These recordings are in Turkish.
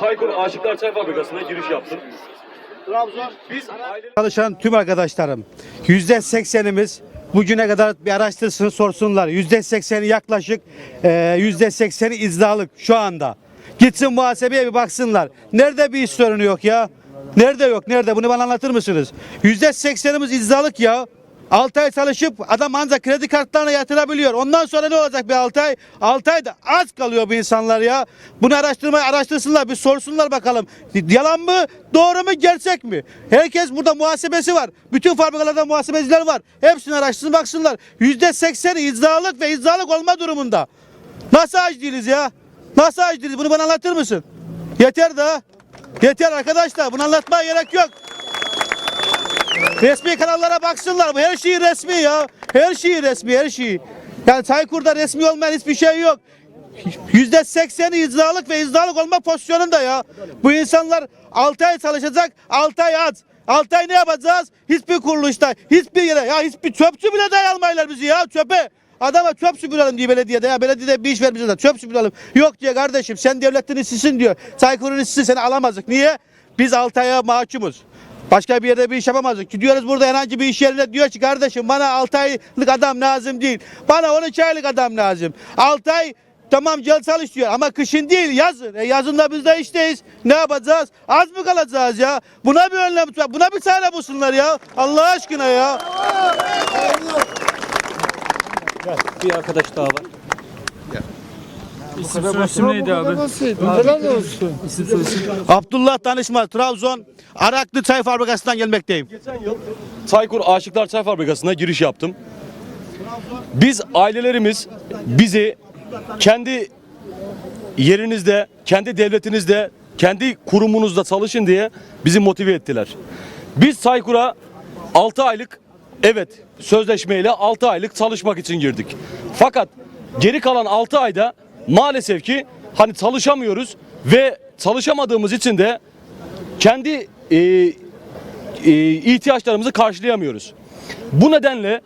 Çaykur Aşıklar Çay Fabrikası'na giriş yaptım. Biz aile... Çalışan tüm arkadaşlarım yüzde seksenimiz bugüne kadar bir araştırsın sorsunlar. Yüzde sekseni yaklaşık e, yüzde sekseni izdalık şu anda. Gitsin muhasebeye bir baksınlar. Nerede bir iş sorunu yok ya? Nerede yok? Nerede? Bunu bana anlatır mısınız? Yüzde seksenimiz izdalık ya. 6 ay çalışıp adam ancak kredi kartlarına yatırabiliyor. Ondan sonra ne olacak bir 6 ay? 6 ay da az kalıyor bu insanlar ya. Bunu araştırmayı araştırsınlar bir sorsunlar bakalım. Yalan mı? Doğru mu? Gerçek mi? Herkes burada muhasebesi var. Bütün fabrikalarda muhasebeciler var. Hepsini araştırsın baksınlar. %80'i izdalık ve izdalık olma durumunda. Nasıl aç değiliz ya? Nasıl aç değiliz? Bunu bana anlatır mısın? Yeter daha. Yeter arkadaşlar. Bunu anlatmaya gerek yok. Resmi kanallara baksınlar. Bu her şeyi resmi ya. Her şeyi resmi, her şeyi. Yani Çaykur'da resmi olmayan hiçbir şey yok. Yüzde sekseni izdalık ve izdalık olma pozisyonunda ya. Bu insanlar 6 ay çalışacak, 6 ay aç. 6 ay ne yapacağız? Hiçbir kuruluşta, hiçbir yere, ya hiçbir çöpçü bile dayanmayırlar bizi ya çöpe. Adama çöp süpürelim diye belediyede ya belediyede bir iş vermişler çöp süpürelim. Yok diye kardeşim sen devletin işçisin diyor. Çaykur'un işçisi seni alamazdık. Niye? Biz 6 aya mahkumuz. Başka bir yerde bir iş yapamazdık. Gidiyoruz burada herhangi bir iş yerine diyor ki kardeşim bana 6 aylık adam lazım değil. Bana 12 aylık adam lazım. 6 ay tamam gel çalış diyor ama kışın değil yazın. E yazında biz de işteyiz. Ne yapacağız? Az mı kalacağız ya? Buna bir önlem buna bir çare bulsunlar ya. Allah aşkına ya. Bir arkadaş daha var. İsim soyisim neydi abi? İsim soyisim. Abdullah Danışmaz Trabzon Araklı Çay Fabrikası'ndan gelmekteyim. Çaykur Aşıklar Çay Fabrikası'na giriş yaptım. Biz ailelerimiz bizi kendi yerinizde, kendi devletinizde, kendi kurumunuzda çalışın diye bizi motive ettiler. Biz Çaykur'a 6 aylık evet sözleşmeyle 6 aylık çalışmak için girdik. Fakat geri kalan 6 ayda maalesef ki hani çalışamıyoruz ve çalışamadığımız için de kendi e, e, ihtiyaçlarımızı karşılayamıyoruz. Bu nedenle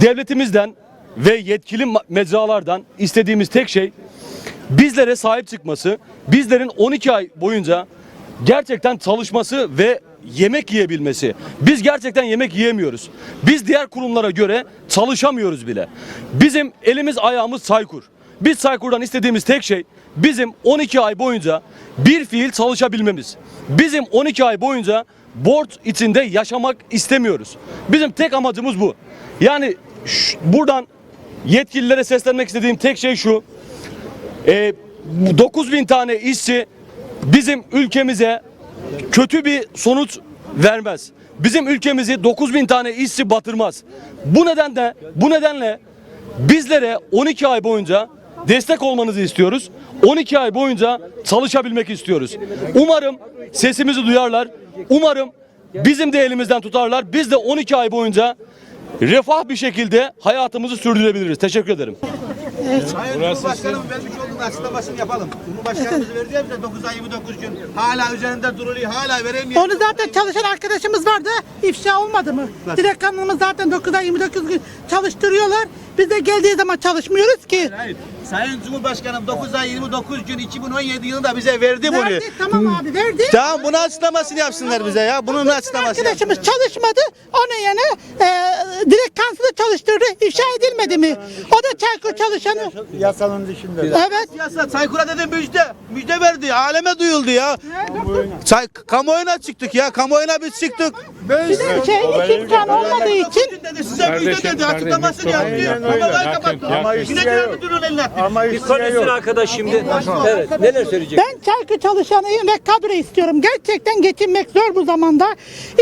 devletimizden ve yetkili mecralardan istediğimiz tek şey bizlere sahip çıkması, bizlerin 12 ay boyunca gerçekten çalışması ve yemek yiyebilmesi. Biz gerçekten yemek yiyemiyoruz. Biz diğer kurumlara göre çalışamıyoruz bile. Bizim elimiz ayağımız saykur. Biz Saykur'dan istediğimiz tek şey bizim 12 ay boyunca bir fiil çalışabilmemiz. Bizim 12 ay boyunca borç içinde yaşamak istemiyoruz. Bizim tek amacımız bu. Yani ş- buradan yetkililere seslenmek istediğim tek şey şu. E, bu 9000 tane işçi bizim ülkemize kötü bir sonuç vermez. Bizim ülkemizi 9000 tane işçi batırmaz. Bu nedenle bu nedenle bizlere 12 ay boyunca destek olmanızı istiyoruz. 12 ay boyunca çalışabilmek istiyoruz. Umarım sesimizi duyarlar. Umarım bizim de elimizden tutarlar. Biz de 12 ay boyunca refah bir şekilde hayatımızı sürdürebiliriz. Teşekkür ederim. Cumhurbaşkanım vermiş olduğu açıklamasını yapalım. Cumhurbaşkanımız verdi ya bize 9 ay 29 gün. Hala üzerinde duruluyor, hala veremiyor. Onu zaten çalışan arkadaşımız vardı. İfşa olmadı mı? Direkt kanunumuz zaten 9 ay 29 gün çalıştırıyorlar. Biz de geldiği zaman çalışmıyoruz ki. Hayır. Sayın Cumhurbaşkanım 9 ay 29 gün 2017 yılında bize verdi bunu. Verdi tamam abi verdi. Tamam bunun açıklamasını yapsınlar bize ya. Bunun açıklamasını Arkadaşımız çalışmadı. Onun yerine e, direkt kansılı çalıştırdı. İfşa edilmedi mi? O da Çaykur çalışanı. Yasanın dışında. Evet. Siyasat Saykur'a dedim müjde. Müjde verdi. Aleme duyuldu ya. Çay, kamuoyuna çıktık ya. Kamuoyuna biz çıktık. Bir de şey imkan olmadığı için dedi size müjde dedi. Açıklamasını yaptı. Ama kapattı. Yine diğer müdürün eline attı. Bir konuşsun arkadaş şimdi. Evet. Neler söyleyecek? Ben Çaykur çalışanıyım ve kadro istiyorum. Gerçekten geçinmek zor bu zamanda.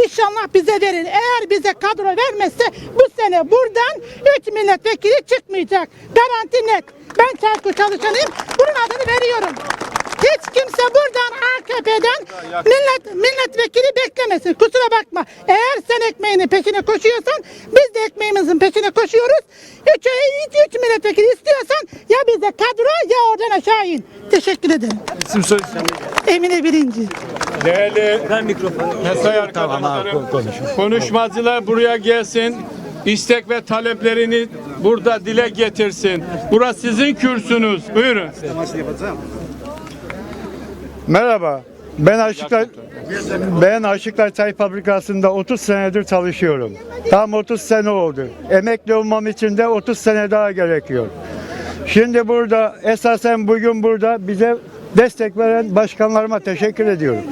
İnşallah bize verin. Eğer bize kadro vermezse bu sene buradan 3 milletvekili çıkmayacak. Garanti net. Ben Çaykur çalışanıyım. Bunun adını veriyorum. Hiç kimse buradan AKP'den millet milletvekili beklemesin. Kusura bakma. Eğer sen ekmeğinin peşine koşuyorsan biz de ekmeğimizin peşine koşuyoruz. Üç, üç, üç milletvekili istiyorsan ya bize kadro ya oradan aşağı in. Teşekkür ederim. İsim soyisim. Emine Birinci. Değerli Ver mikrofonu. mesai arkadaşlarım, konuşmacılar buraya gelsin. İstek ve taleplerini burada dile getirsin. Burası sizin kürsünüz. Buyurun. Merhaba. Ben Aşıklar ben Aşıklar Çay Fabrikası'nda 30 senedir çalışıyorum. Tam 30 sene oldu. Emekli olmam için de 30 sene daha gerekiyor. Şimdi burada esasen bugün burada bize destek veren başkanlarıma teşekkür ediyorum.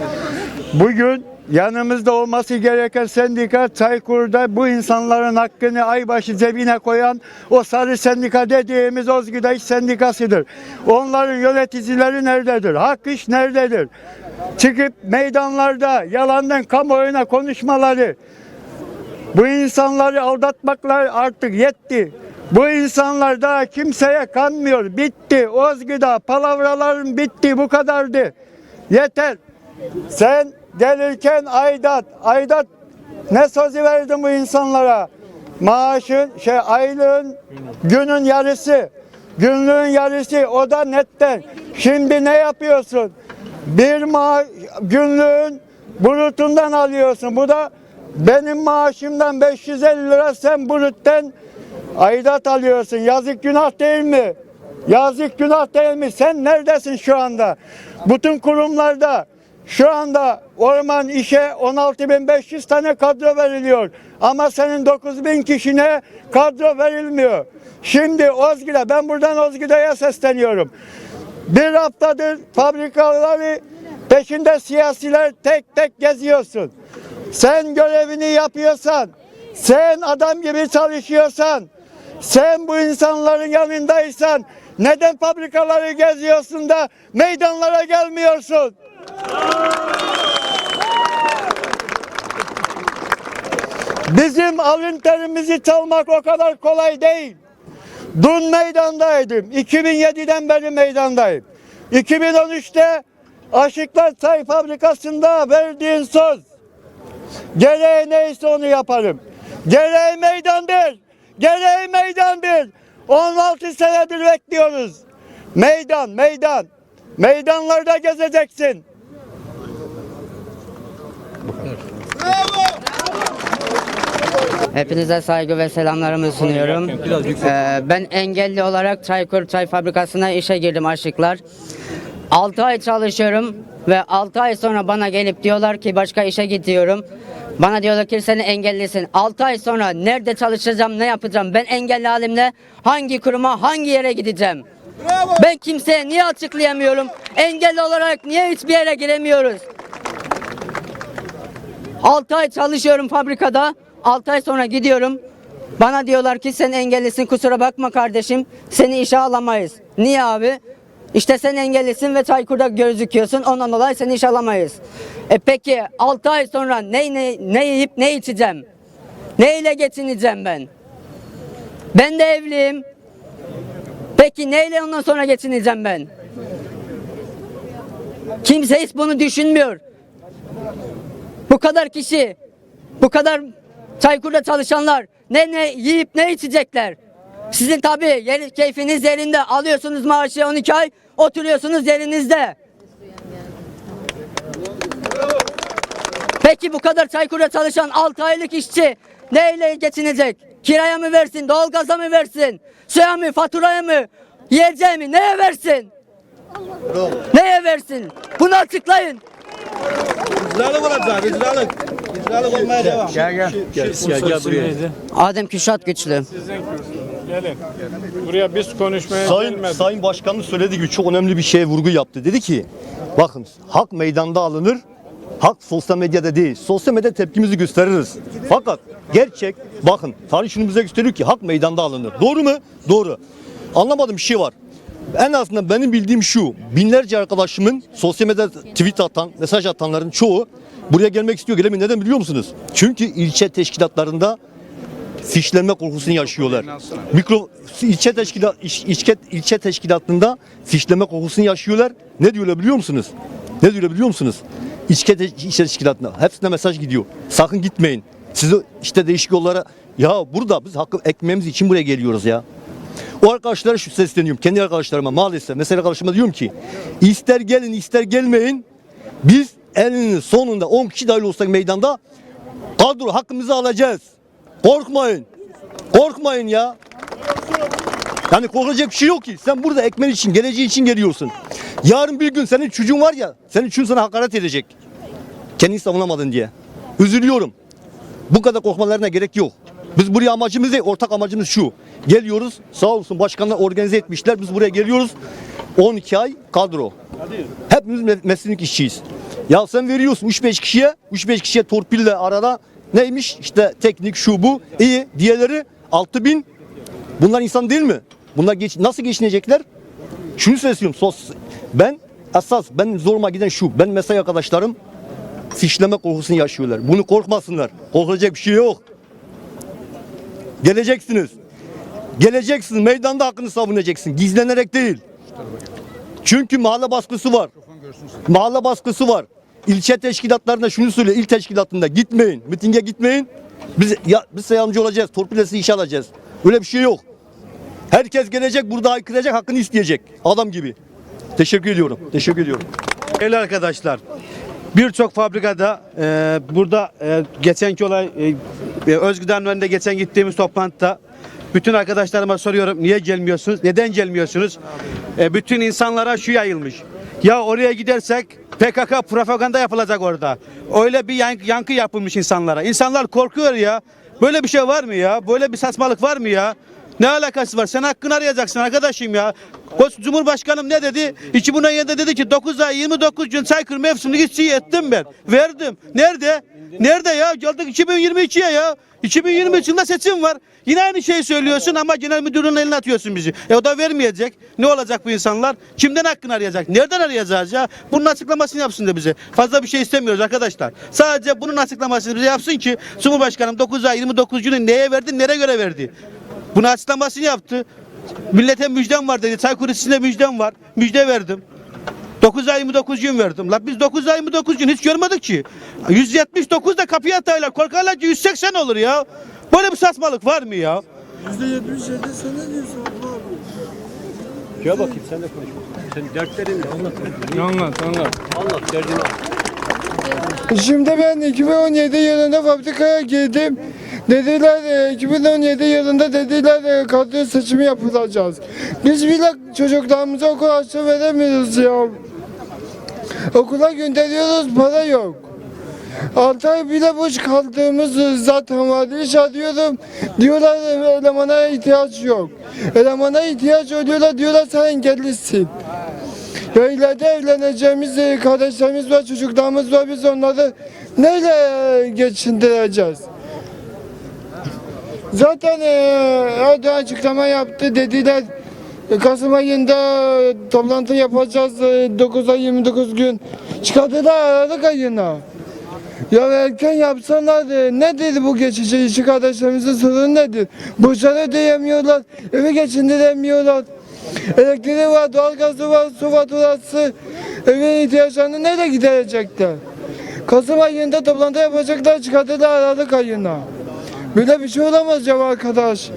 Bugün yanımızda olması gereken sendika Çaykur'da bu insanların hakkını aybaşı cebine koyan o sarı sendika dediğimiz Ozgüdaş sendikasıdır. Onların yöneticileri nerededir? Hak iş nerededir? Çıkıp meydanlarda yalandan kamuoyuna konuşmaları, bu insanları aldatmaklar artık yetti. Bu insanlar daha kimseye kanmıyor. Bitti. Ozgüda palavraların bitti. Bu kadardı. Yeter. Sen gelirken Aydat, Aydat ne sözü verdin bu insanlara? Maaşın, şey aylığın, günün yarısı, günlüğün yarısı o da netten. Şimdi ne yapıyorsun? Bir ma günlüğün brutundan alıyorsun. Bu da benim maaşımdan 550 lira sen brutten aidat alıyorsun. Yazık günah değil mi? Yazık günah değil mi? Sen neredesin şu anda? Bütün kurumlarda şu anda orman işe 16.500 tane kadro veriliyor. Ama senin 9.000 kişine kadro verilmiyor. Şimdi Ozgül'e ben buradan Ozgül'e sesleniyorum. Bir haftadır fabrikaları peşinde siyasiler tek tek geziyorsun. Sen görevini yapıyorsan, sen adam gibi çalışıyorsan, sen bu insanların yanındaysan neden fabrikaları geziyorsun da meydanlara gelmiyorsun? Bizim alın terimizi çalmak o kadar kolay değil. Dün meydandaydım. 2007'den beri meydandayım. 2013'te Aşıklar Çay Fabrikası'nda verdiğin söz. Gereği neyse onu yaparım. Gereği meydandır. Gereği meydandır. 16 senedir bekliyoruz. Meydan, meydan. Meydanlarda gezeceksin. Hepinize saygı ve selamlarımı sunuyorum. Ee, ben engelli olarak Çaykur Çay Fabrikası'na işe girdim aşıklar. 6 ay çalışıyorum ve 6 ay sonra bana gelip diyorlar ki başka işe gidiyorum. Bana diyorlar ki sen engellisin. 6 ay sonra nerede çalışacağım, ne yapacağım? Ben engelli halimle hangi kuruma, hangi yere gideceğim? Ben kimseye niye açıklayamıyorum? Engelli olarak niye hiçbir yere giremiyoruz? 6 ay çalışıyorum fabrikada. 6 ay sonra gidiyorum. Bana diyorlar ki sen engellisin kusura bakma kardeşim. Seni işe alamayız. Niye abi? İşte sen engellisin ve Çaykur'da gözüküyorsun. Ondan dolayı seni işe alamayız. E peki 6 ay sonra ne, ne, ne yiyip ne içeceğim? Neyle geçineceğim ben? Ben de evliyim. Peki neyle ondan sonra geçineceğim ben? Kimse hiç bunu düşünmüyor. Bu kadar kişi, bu kadar Çaykur'da çalışanlar ne ne yiyip ne içecekler? Sizin tabii yer, keyfiniz yerinde alıyorsunuz maaşı 12 ay oturuyorsunuz yerinizde. Peki bu kadar Çaykur'da çalışan 6 aylık işçi neyle geçinecek? Kiraya mı versin, doğalgaza mı versin, suya mı, faturaya mı, yiyeceğe mi, neye versin? Neye versin? Bunu açıklayın. İcralık olacak, icralık. İcralık olmaya devam. Adem Küşat Güçlü. Gelin. Buraya biz konuşmaya Sayın, gelmedik. Sayın Başkan'ın söylediği gibi çok önemli bir şeye vurgu yaptı. Dedi ki bakın hak meydanda alınır, hak sosyal medyada değil. Sosyal medyada tepkimizi gösteririz. Fakat gerçek bakın tarih şunu bize gösteriyor ki hak meydanda alınır. Doğru mu? Doğru. Anlamadığım bir şey var. En azından benim bildiğim şu. Binlerce arkadaşımın sosyal medyada tweet atan, mesaj atanların çoğu buraya gelmek istiyor. Gelemiyor. Neden biliyor musunuz? Çünkü ilçe teşkilatlarında fişlenme korkusunu yaşıyorlar. Mikro ilçe teşkilat ilçe, ilçe teşkilatında fişleme korkusunu yaşıyorlar. Ne diyorlar biliyor musunuz? Ne diyorlar biliyor musunuz? İlçe, te- ilçe teşkilatına hepsine mesaj gidiyor. Sakın gitmeyin. Sizi işte değişik yollara ya burada biz hakkı ekmeğimiz için buraya geliyoruz ya. O arkadaşlara şu sesleniyorum. Kendi arkadaşlarıma maalesef. Mesela arkadaşıma diyorum ki ister gelin ister gelmeyin biz elinin sonunda 10 kişi dahil olsak meydanda kadro hakkımızı alacağız. Korkmayın. Korkmayın ya. Yani korkacak bir şey yok ki. Sen burada ekmek için, geleceği için geliyorsun. Yarın bir gün senin çocuğun var ya, senin çocuğun sana hakaret edecek. Kendini savunamadın diye. Üzülüyorum. Bu kadar korkmalarına gerek yok. Biz buraya amacımız değil, ortak amacımız şu. Geliyoruz, sağ olsun başkanlar organize etmişler. Biz buraya geliyoruz. 12 ay kadro. Hepimiz me- meslek işçiyiz. Ya sen veriyorsun 3-5 kişiye, 3-5 kişiye torpille arada neymiş? İşte teknik şu bu. İyi. Diğerleri 6000. Bunlar insan değil mi? Bunlar geç, nasıl geçinecekler? Şunu söylüyorum. Sos, ben esas ben zoruma giden şu. Ben mesai arkadaşlarım fişleme korkusunu yaşıyorlar. Bunu korkmasınlar. Korkulacak bir şey yok. Geleceksiniz. Geleceksiniz. Meydanda hakkını savunacaksın. Gizlenerek değil. Çünkü mahalle baskısı var. Mahalle baskısı var. İlçe teşkilatlarında şunu söyle. İl teşkilatında gitmeyin. Mitinge gitmeyin. Biz ya biz size olacağız. Torpilesi iş alacağız. Öyle bir şey yok. Herkes gelecek burada haykıracak, hakkını isteyecek. Adam gibi. Teşekkür ediyorum. Teşekkür ediyorum. Değerli arkadaşlar, birçok fabrikada e, burada e, geçenki olay e, e, Özgüdar'ın önünde geçen gittiğimiz toplantıda bütün arkadaşlarıma soruyorum niye gelmiyorsunuz? Neden gelmiyorsunuz? E, bütün insanlara şu yayılmış. Ya oraya gidersek PKK propaganda yapılacak orada. Öyle bir yan- yankı yapılmış insanlara. İnsanlar korkuyor ya. Böyle bir şey var mı ya? Böyle bir saçmalık var mı ya? Ne alakası var? Sen hakkını arayacaksın arkadaşım ya. Cumhurbaşkanım ne dedi? 2017'de dedi ki 9 ay 29 gün Çaykur mevsimini işçiyi ettim ben. Verdim. Nerede? Nerede ya? Geldik 2022'ye ya. 2023 yılında seçim var. Yine aynı şeyi söylüyorsun ama genel müdürün eline atıyorsun bizi. E o da vermeyecek. Ne olacak bu insanlar? Kimden hakkını arayacak? Nereden arayacağız ya? Bunun açıklamasını yapsın da bize. Fazla bir şey istemiyoruz arkadaşlar. Sadece bunun açıklamasını bize yapsın ki Cumhurbaşkanım 9 ay 29 günü neye verdi, nereye göre verdi? Bunu açıklamasını yaptı. Millete müjdem var dedi. Çaykur içinde müjdem var. Müjde verdim. 9 ay 29 gün verdim. La biz 9 ay 29 gün hiç görmedik ki. 179 da kapıya ataylar. Korkarlar ki 180 olur ya. Böyle bir saçmalık var mı ya? Gel bakayım sen de konuş. Sen dertlerin ne? Anlat. Anlat anlat. Anlat derdini. Şimdi ben 2017 yılında fabrikaya girdim. Dediler e, 2017 yılında dediler e, kadro seçimi yapılacağız. Biz bile çocuklarımıza okul açı veremiyoruz ya. Okula gönderiyoruz para yok. 6 ay bile boş kaldığımız zaten var. İş arıyorum. Diyorlar elemana ihtiyaç yok. Elemana ihtiyaç oluyorlar diyorlar sen engellisin. Ya ileride evleneceğimiz e, kardeşlerimiz var, çocuklarımız var. Biz onları neyle geçindireceğiz? Zaten e, Erdoğan açıklama yaptı dediler. E, Kasım ayında e, toplantı yapacağız. e, 9 ay 29 gün. Çıkardılar Aralık ayına. Ya erken yapsalar e, nedir bu geçici işçi kardeşlerimizin sorunu nedir? Borçları ödeyemiyorlar, evi geçindiremiyorlar. Elektriği var, doğalgazı var, su faturası, evin ihtiyaçlarını nereye giderecekler? Kasım ayında toplantı yapacaklar, çıkardılar Aralık ayına. Böyle bir şey olamaz ya arkadaş.